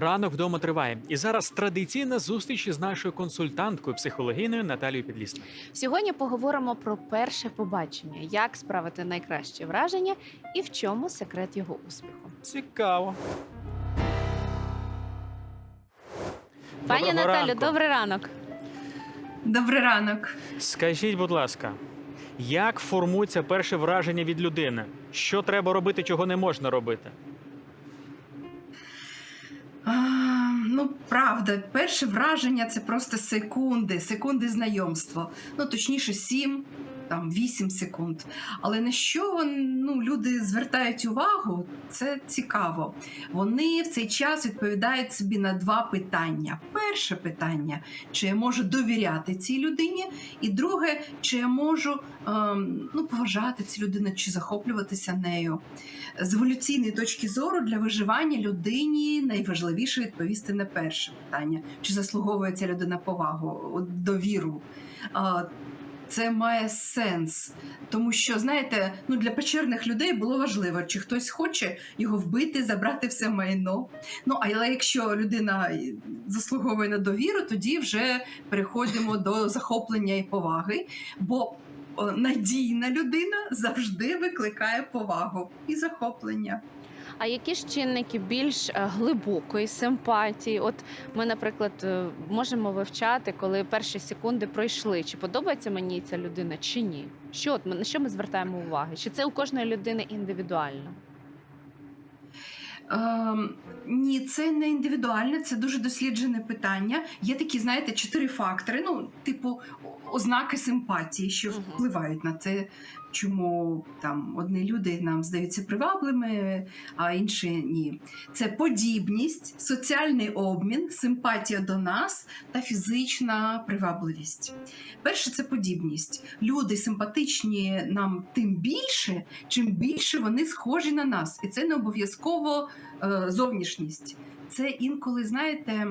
Ранок вдома триває. І зараз традиційна зустріч із нашою консультанткою психологиною Наталією Підлісною. Сьогодні поговоримо про перше побачення, як справити найкраще враження і в чому секрет його успіху. Цікаво. Пані Доброго Наталю, ранку. добрий ранок. Добрий ранок. Скажіть, будь ласка, як формується перше враження від людини? Що треба робити, чого не можна робити? Ну, правда, перше враження це просто секунди, секунди знайомства. Ну, точніше, сім, там вісім секунд. Але на що ну, люди звертають увагу, це цікаво. Вони в цей час відповідають собі на два питання. Перше питання: чи я можу довіряти цій людині? І друге, чи я можу ем, ну, поважати цю людину чи захоплюватися нею. З еволюційної точки зору для виживання людині найважливіше відповісти на перше питання: чи заслуговує ця людина повагу, довіру. Це має сенс, тому що знаєте, ну для печерних людей було важливо, чи хтось хоче його вбити, забрати все майно. Ну але якщо людина заслуговує на довіру, тоді вже переходимо до захоплення і поваги. Бо надійна людина завжди викликає повагу і захоплення. А які ж чинники більш е, глибокої симпатії? От ми, наприклад, е, можемо вивчати, коли перші секунди пройшли, чи подобається мені ця людина, чи ні? Що от ми на що ми звертаємо увагу? Чи це у кожної людини індивідуально? Ем, ні, це не індивідуальне, це дуже досліджене питання. Є такі, знаєте, чотири фактори, ну, типу, ознаки симпатії, що впливають на це, чому там одні люди нам здаються привабливими, а інші ні. Це подібність, соціальний обмін, симпатія до нас та фізична привабливість. Перше це подібність. Люди симпатичні нам тим більше, чим більше вони схожі на нас. І це не обов'язково е, зовнішність. Це інколи, знаєте,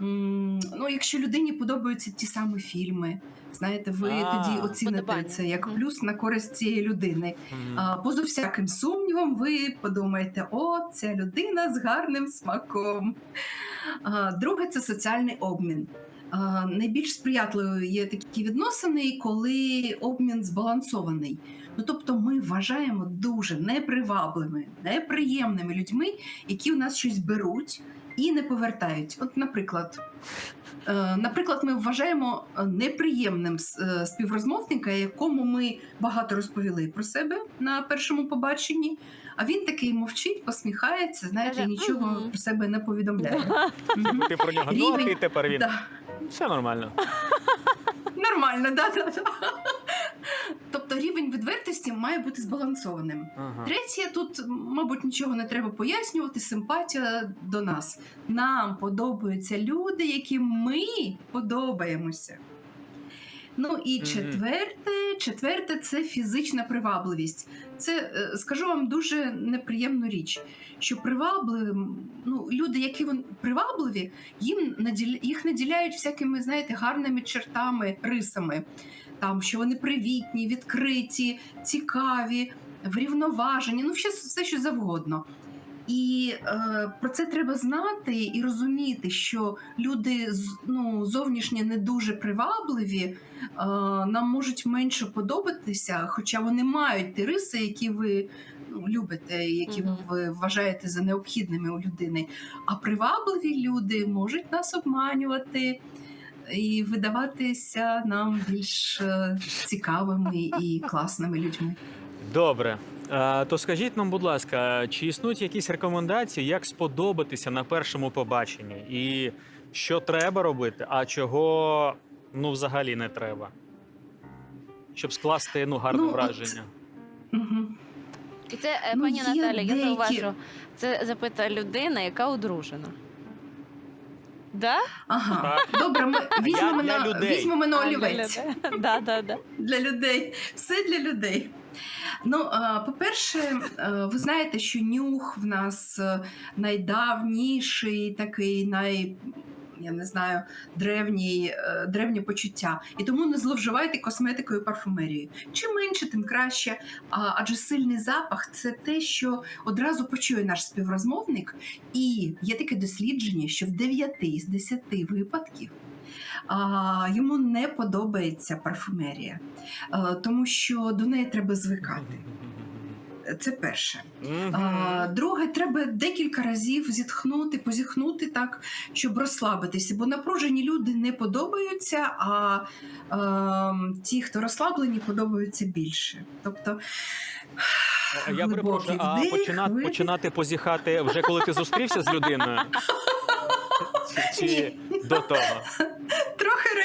ну, якщо людині подобаються ті самі фільми, знаєте, ви А, тоді оціните вподобання. це як плюс на користь цієї людини. А, поза всяким сумнівом, ви подумаєте, о, ця людина з гарним смаком. А, друге це соціальний обмін. А, найбільш сприятливою є такі відносини, коли обмін збалансований. Ну, тобто ми вважаємо дуже непривабливими, неприємними людьми, які у нас щось беруть і не повертають. От, наприклад, е, наприклад, ми вважаємо е, неприємним е, співрозмовника, якому ми багато розповіли про себе на першому побаченні. А він такий мовчить, посміхається, знаєте, і нічого про себе не повідомляє. Ти про нього ну, а ти тепер він. Да. Все нормально. Нормально, да, да, да. Тобто рівень відвертості має бути збалансованим. Ага. Третє, тут, мабуть, нічого не треба пояснювати. Симпатія до нас. Нам подобаються люди, яким ми подобаємося. Ну і четверте, четверте це фізична привабливість. Це е, скажу вам дуже неприємну річ, що привабливим, ну люди, які вон привабливі, їм наділя, їх наділяють всякими, знаєте, гарними чертами, рисами. Там що вони привітні, відкриті, цікаві, врівноважені, ну все, все що завгодно. І е, про це треба знати і розуміти, що люди з- ну, зовнішньо не дуже привабливі, е, нам можуть менше подобатися, хоча вони мають ті риси, які ви ну, любите, які Мгм. ви вважаєте за необхідними у людини. А привабливі люди можуть нас обманювати. І видаватися нам більш е, цікавими і класними людьми. Добре. А, то скажіть нам, будь ласка, чи існують якісь рекомендації, як сподобатися на першому побаченні? І що треба робити, а чого ну взагалі не треба? Щоб скласти ну, гарне Ну, от- враження. Угу. І це, е, Ну, пані Наталя, я зауважу, це запитає людина, яка одружена. Да? Ага, добре, ми візьмемо на, візьмемо на А, для олівець. людей. Да, да, да. для людей. Все для людей. Ну, по-перше, е, ви знаєте, що нюх в нас е, найдавніший, такий най, я не знаю, древні, е, древні почуття. І тому не зловживайте косметикою парфумерією. Чим менше, тим краще. Адже сильний запах це те, що одразу почує наш співрозмовник. І є таке дослідження, що в 9 з 10 випадків. А, йому не подобається парфумерія, е, тому що до неї треба звикати. Це перше. А, друге, треба декілька разів зітхнути, позіхнути так, щоб розслабитися, бо напружені люди не подобаються, а ем, ті, хто розслаблені, подобаються більше. Тобто, Я перепрошую, а вдих, починати, видих. починати позіхати вже коли ти зустрівся з людиною? Чи, чи до того?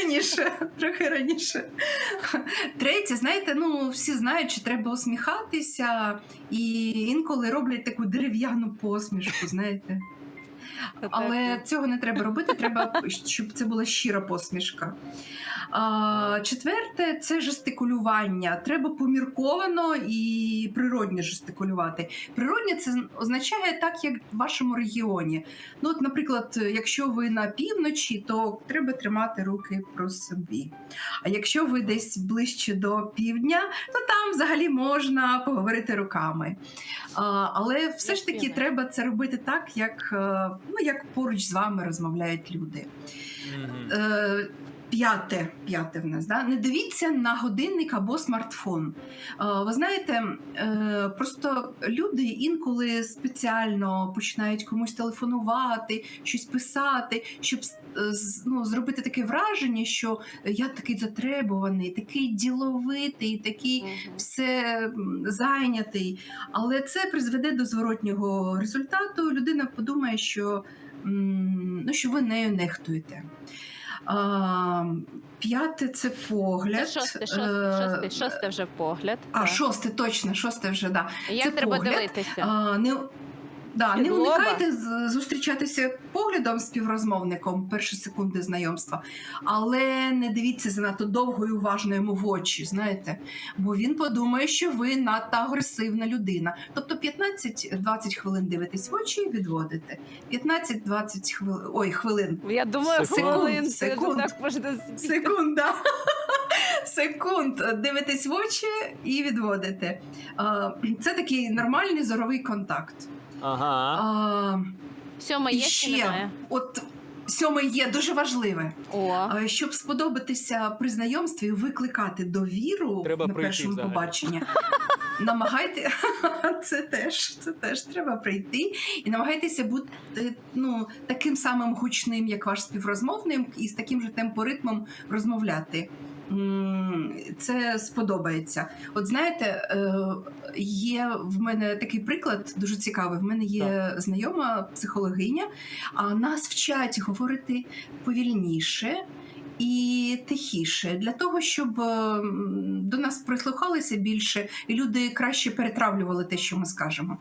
Раніше, трохи раніше. Третє, знаєте, ну всі знають, що треба усміхатися, і інколи роблять таку дерев'яну посмішку, знаєте. Але цього не треба робити. Треба, щоб це була щира посмішка. А, четверте це жестикулювання. Треба помірковано і природньо жестикулювати. Природнє це означає так, як в вашому регіоні. Ну, от, наприклад, якщо ви на півночі, то треба тримати руки про собі. А якщо ви десь ближче до півдня, то там взагалі можна поговорити руками. А, але все ж таки треба це робити так, як, е, ну, як поруч з вами розмовляють люди. Мгм. Е, П'яте, п'яте в нас, да? не дивіться на годинник або смартфон. Е, ви знаєте, е, просто люди інколи спеціально починають комусь телефонувати, щось писати, щоб е, ну, зробити таке враження, що я такий затребуваний, такий діловитий, такий все зайнятий, але це призведе до зворотнього результату. Людина подумає, що, ну, що ви нею нехтуєте. П'яте це погляд. Це шосте, шосте, шосте, шосте вже погляд. А, Так. шосте, точно, шосте вже, да. Як це треба погляд. дивитися? А, не, да, не уникайте зустрічатися поглядом з співрозмовником перші секунди знайомства, але не дивіться занадто довго і уважно йому в очі, знаєте, бо він подумає, що ви надто агресивна людина. Тобто 15-20 хвилин дивитесь в очі і відводите. 15-20 хвилин. Ой, хвилин. Я думаю, Секунд, хвилин, секунд. так можна Секунда. Секунд. Дивитесь в очі і відводите. Це такий нормальний зоровий контакт. Ага. А, Сьома і є чи немає? от сьоме є дуже важливе. О, А, Щоб сподобатися при знайомстві, викликати довіру Треба на прийти першому взагалі. побаченні. Намагайте це теж, це теж треба прийти і намагайтеся бути ну, таким самим гучним, як ваш співрозмовник, і з таким же темпоритмом розмовляти. Це сподобається. От знаєте, е, є в мене такий приклад дуже цікавий. В мене є знайома психологиня, а нас вчать говорити повільніше. І тихіше для того, щоб е, до нас прислухалися більше, і люди краще перетравлювали те, що ми скажемо.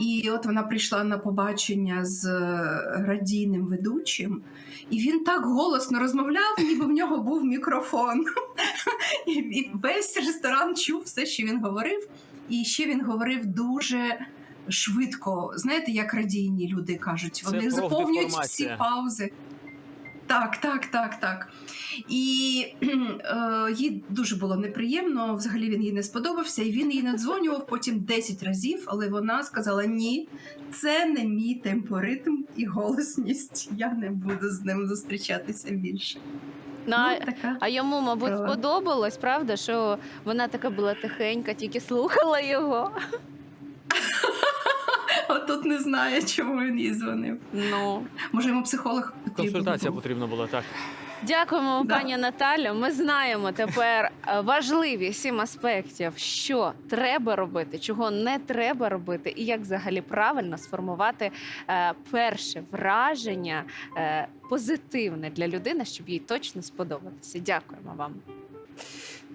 І от вона прийшла на побачення з е, радійним ведучим, і він так голосно розмовляв, ніби в нього був мікрофон. І, і весь ресторан чув все, що він говорив. І ще він говорив дуже швидко. Знаєте, як радійні люди кажуть, вони заповнюють всі паузи. Так, так, так, так. І е, їй дуже було неприємно. Взагалі він їй не сподобався, і він їй надзвонював потім 10 разів, але вона сказала: ні, це не мій темпоритм і голосність. Я не буду з ним зустрічатися більше. ну, а- Ну, така. а йому, мабуть, сподобалось, правда, що вона така була тихенька, тільки слухала його. Тут не знає, чому він їй дзвонив. Ну. Може, йому психолог потрібен Консультація був. потрібна була так. Дякуємо Да. пані Наталю. Ми знаємо тепер е, важливі сім аспектів, що треба робити, чого не треба робити, і як взагалі правильно сформувати е, перше враження е, позитивне для людини, щоб їй точно сподобатися. Дякуємо вам.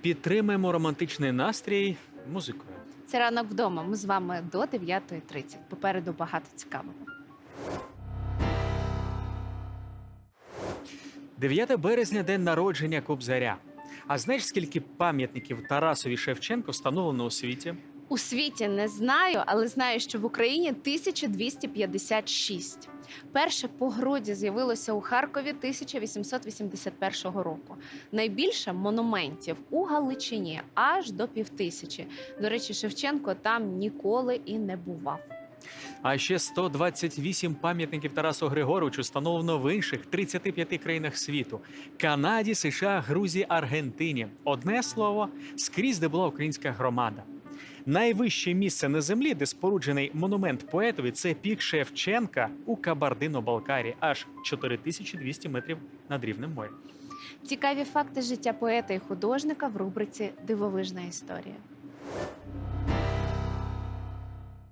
Підтримаємо романтичний настрій музикою. Це ранок вдома. Ми з вами до 9.30. Попереду багато цікавого. 9 березня день народження Кобзаря. А знаєш, скільки пам'ятників Тарасові Шевченко встановлено у світі? У світі не знаю, але знаю, що в Україні 1256. Перше погроді з'явилося у Харкові 1881 року. Найбільше монументів у Галичині аж до півтисячі. До речі, Шевченко там ніколи і не бував. А ще 128 пам'ятників Тарасу Григоровичу встановлено в інших 35 країнах світу: Канаді, США, Грузії, Аргентині. Одне слово, скрізь, де була українська громада. Найвище місце на землі, де споруджений монумент поетові, це пік Шевченка у Кабардино-Балкарі, аж 4200 метрів над рівнем моря. Цікаві факти життя поета і художника в рубриці Дивовижна історія.